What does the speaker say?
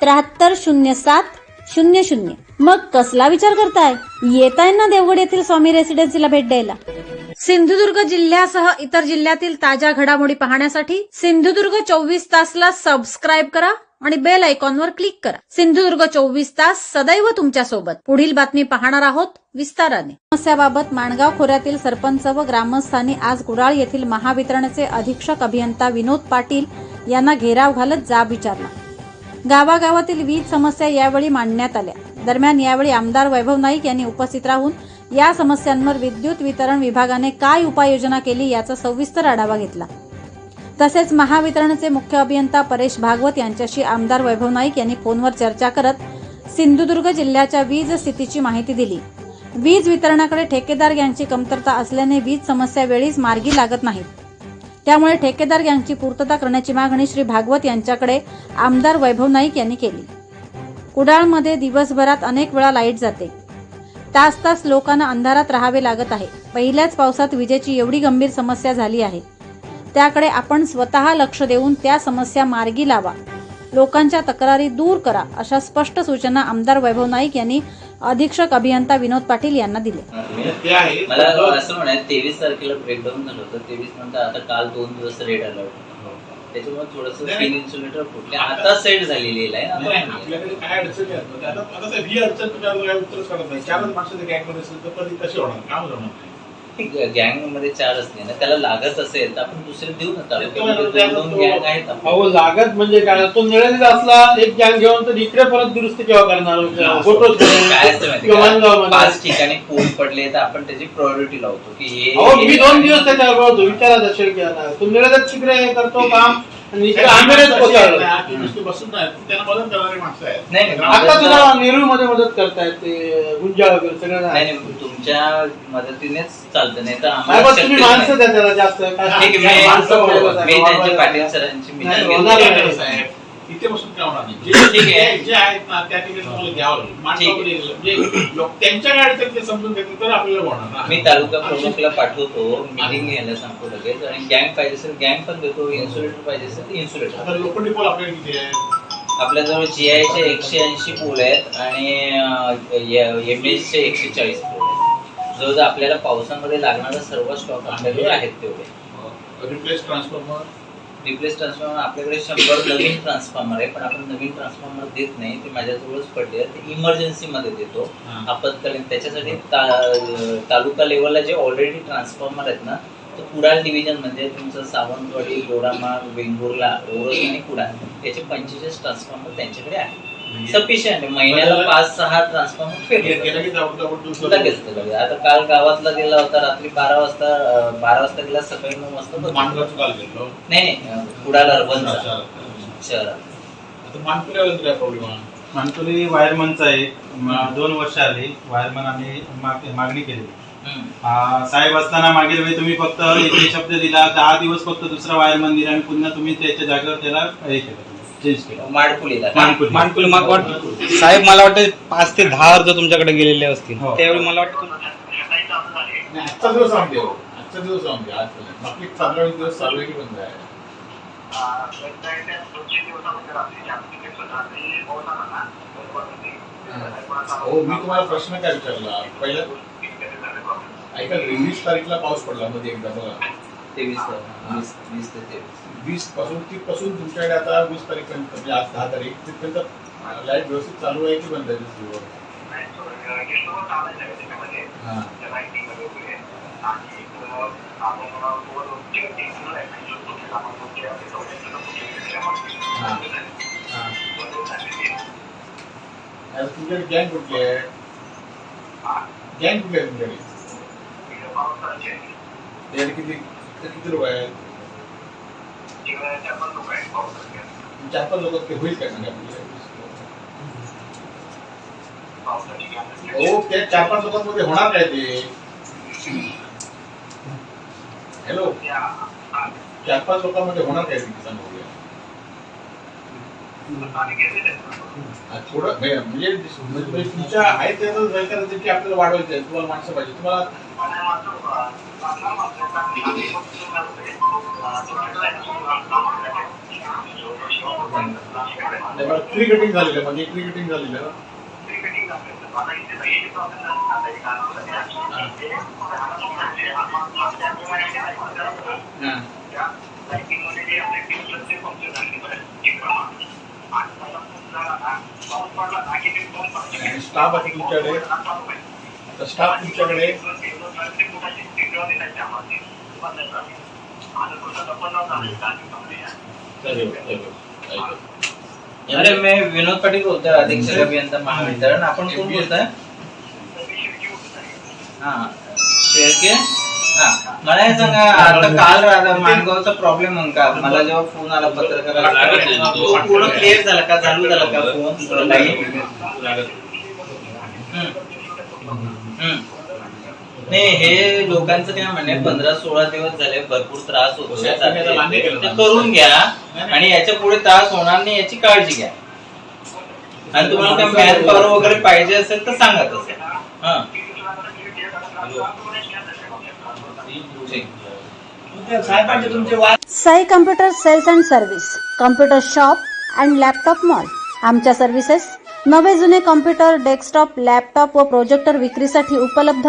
त्र्याहत्तर शून्य सात शून्य शून्य. मग कसला विचार करताय? येताय ना देवगड येथील स्वामी रेसिडेन्सीला भेट द्यायला. सिंधुदुर्ग जिल्ह्यासह इतर जिल्ह्यातील ताज्या घडामोडी पाहण्यासाठी सिंधुदुर्ग चोवीस तासला सबस्क्राईब करा आणि बेल आयकॉनवर क्लिक करा. सिंधुदुर्ग चोवीस तास सदैव तुमच्यासोबत पुढील बातमी पाहणार आहोत विस्ताराने. समस्याबाबत माणगाव खोऱ्यातील सरपंच व ग्रामस्थांनी आज कुडाळ येथील महावितरणचे अधीक्षक अभियंता विनोद पाटील यांना घेराव घालत जाब विचारला. गावागावातील वीज समस्या यावेळी मांडण्यात आल्या. दरम्यान यावेळी आमदार वैभव नाईक यांनी उपस्थित राहून या समस्यांवर विद्युत वितरण विभागाने काय उपाययोजना केली याचा सविस्तर आढावा घेतला. तसेच महावितरणचे मुख्य अभियंता परेश भागवत यांच्याशी आमदार वैभव नाईक यांनी फोनवर चर्चा करत सिंधुदुर्ग जिल्ह्याच्या वीज स्थितीची माहिती दिली. वीज वितरणाकडे ठेकेदार यांची कमतरता असल्याने वीज समस्या वेळीच मार्गी लागत नाहीत त्यामुळे ठेकेदार गँगची पूर्तता करण्याची मागणी श्री भागवत यांच्याकडे आमदार वैभव नाईक यांनी केली. कुडाळमध्ये दिवसभरात अनेक वेळा लाइट जाते. तास तास लोकांना अंधारात राहावे लागत आहे. पहिल्याच पावसात विजेची एवढी गंभीर समस्या झाली आहे. त्याकडे आपण स्वतः लक्ष देऊन त्या समस्या मार्गी लावा. लोकांच्या तक्रारी दूर करा अशा स्पष्ट सूचना आमदार वैभव नाईक यांनी अधीक्षक अभियंता विनोद पाटील यांना दिले. ते आहे. मला असं म्हणायचं तेवीस तारखेला ब्रेकडाऊन झालं होतं. तेवीस नंतर आता काल दोन दिवस रेड अलर्ट त्याच्यामुळे थोडस. स्किन इन्सुलेटर फुटले. आता सेट झालेली आहे. आपल्याकडे काय अडचणी आता ही अडचण तुम्ही आता काय उत्तरच करत नाही. चारच माणसं गँगमध्ये असेल तर कधी कशी होणार? काम होणार नाही. गँगमध्ये चार असले ना त्याला लागत असेल तर आपण दुसरे देऊ ना तालुक्यामध्ये तो- दोन दोन गँग आहेत आपण. अहो लागत म्हणजे काय? तो निळालेला असला एक गॅंग घेऊन तर इकडे परत दुरुस्ती केव्हा करणार? का? पाच ठिकाणी पोल पडले तर आपण त्याची प्रायोरिटी लावतो की हे मी दोन दिवस त्याच्यावर बोलतो विचारा दर्शन केला तो निळाल्यात तिकडे हे करतो काम. कोसळलं नाही. आता तुला नेरूळमध्ये मदत करतायत ते गुंजा वगैरे सगळं नाही नाही. नाही तुमच्या मदतीनेच चालतं नाही तर नाही, आम्हाला तुम्ही. माणसं द्या त्याला जास्त ठीक आहे, मी- त्यांच्या. पाटील सरांची घेतली. साहेब इथे बसून काय होणार नाही. जे जे आहेत ना त्या ठिकाणी तुम्हाला घ्यावं लागेल. माणसामध्ये म्हणजे लोक त्यांच्या काय अडचण ते समजून घेतलं तर आपल्याला होणार ना. मी तालुका प्रमुखला पाठवतो. मिटिंग घ्यायला सांगतो लगेच. आणि गँग पाहिजे असेल गँग पण देतो. इन्सुलेटर पाहिजे असेल आता इन्सुलेटर. लोखंडी पोल आपल्याकडे किती आहे आपल्याजवळ जीआयचे एकशे ऐंशी पोल आहेत आणि एम चे एकशे चाळीस पोल आहेत. जवळजवळ आपल्याला पावसामध्ये लागणारा सर्व स्टॉक आपल्याकडे आहेत तेवढे. रिप्लेस ट्रान्सफॉर्मर रिप्लेस ट्रान्सफॉर्मर आपल्याकडे शंभर नवीन ट्रान्सफॉर्मर आहे पण आपण नवीन ट्रान्सफॉर्मर देत नाही ते माझ्याजवळच पडले आहेत. ते इमर्जन्सी मध्ये देतो. आपत्कालीन त्याच्यासाठी ता- तालुका लेवलला जे ऑलरेडी ट्रान्सफॉर्मर आहेत ना तर कुडाळ डिव्हिजन म्हणजे तुमचं सावंतवाडी गोडामाळ वेंगुर्ला ओरस आणि कुडाळ याचे पंचेचाळीस ट्रान्सफॉर्मर त्यांच्याकडे आहे सफिशियंट महिन्याला म्हणजे- पाच सहा ट्रान्सफॉर्मर लगेच आता काल गावातला गेला होता रात्री बारा वाजता बारा वाजता गेला सकाळी नऊ वाजता गेलो. नाही नाही अं, कुडाळ अर्बनचा अच्छा. शहरात. मानतोली वायरमनचा आहे. दोन वर्ष आली. वायरमन आम्ही माग- मागणी केली. साहेब असताना मागील वेळी तुम्ही फक्त एक शब्द दिला. दहा दिवस फक्त दुसरा वायरमन दिला आणि पुन्हा तुम्ही त्याच्या जागेवर त्याला हे केलं. चेंज केलं माडकुलीला का? मानकुली. मानकुल मग वाटतं साहेब मला वाटतं पाच ते दहा अर्ज तुमच्याकडे गेलेले असतील हो. त्यावेळी मला वाटतं नाही, आजचा दिवस हो. आजचा दिवस आज. बाकी चालू आहे दिवस चालू आहे की बंद आहे हो मी तुम्हाला प्रश्न काय विचारला पहिल्या ऐका वीस तारीखला पाऊस पडला मध्ये एकदा बघा तेवीस वीस वीस ते तेवीस. वीस पासून ती पासून तुमच्याकडे आता वीस तारीख पर्यंत म्हणजे आज दहा तारीख तिथपर्यंत लाईट व्यवस्थित चालू आहे की बंद आहे? हा. हा. हा. आता तुमच्याकडे गँग कुठली आहे? गँग कुठली आहे तुमच्याकडे किती? ते किती लोक आहेत चार पाच लोक ते होईल काय? हो त्या चार पाच लोकांमध्ये होणार काय ते? हॅलो चार पाच लोकांमध्ये होणार काय ते किसान थोडं म्हणजे म्हणजे म्हणजे तुमच्या आहेत त्याचं सहकार्य आपल्याला वाढवायचं आहे. तुम्हाला माणसं पाहिजे. तुम्हाला ट्री कटिंग झालेलं आहे म्हणजे ट्री कटिंग झालेलं आहे ना हा. स्टाफ आहे तुमच्याकडे तर स्टाफ तुमच्याकडे चालेल, चालेल. अरे मी विनोद पाटील बोलतोय अधीक्षक अभियंता महावितरण. आपण कोण बोलताय? हा. शेळके? हा. मला हे सांगा आता काल रा- माणगावचा प्रॉब्लेम का? मला जेव्हा फोन आला पत्रकाराला तो पूर्ण क्लिअर झाला का? चालू झाला का फोन लाईन नाही हे लोकांचं काय म्हणणे पंधरा सोळा दिवस झाले भरपूर त्रास होतो केलं ते? करून घ्या आणि याच्यापुढे त्रास होणार नाही याची काळजी घ्या. आणि तुम्हाला काय मॅन पॉवर वगैरे पाहिजे असेल तर सांगा तसं. हा. ठीक. Sai computer sales and service computer shop and laptop mall. आमच्या सर्व्हिसेस नवे जुने कम्प्युटर डेस्कटॉप लॅपटॉप व प्रोजेक्टर विक्रीसाठी उपलब्ध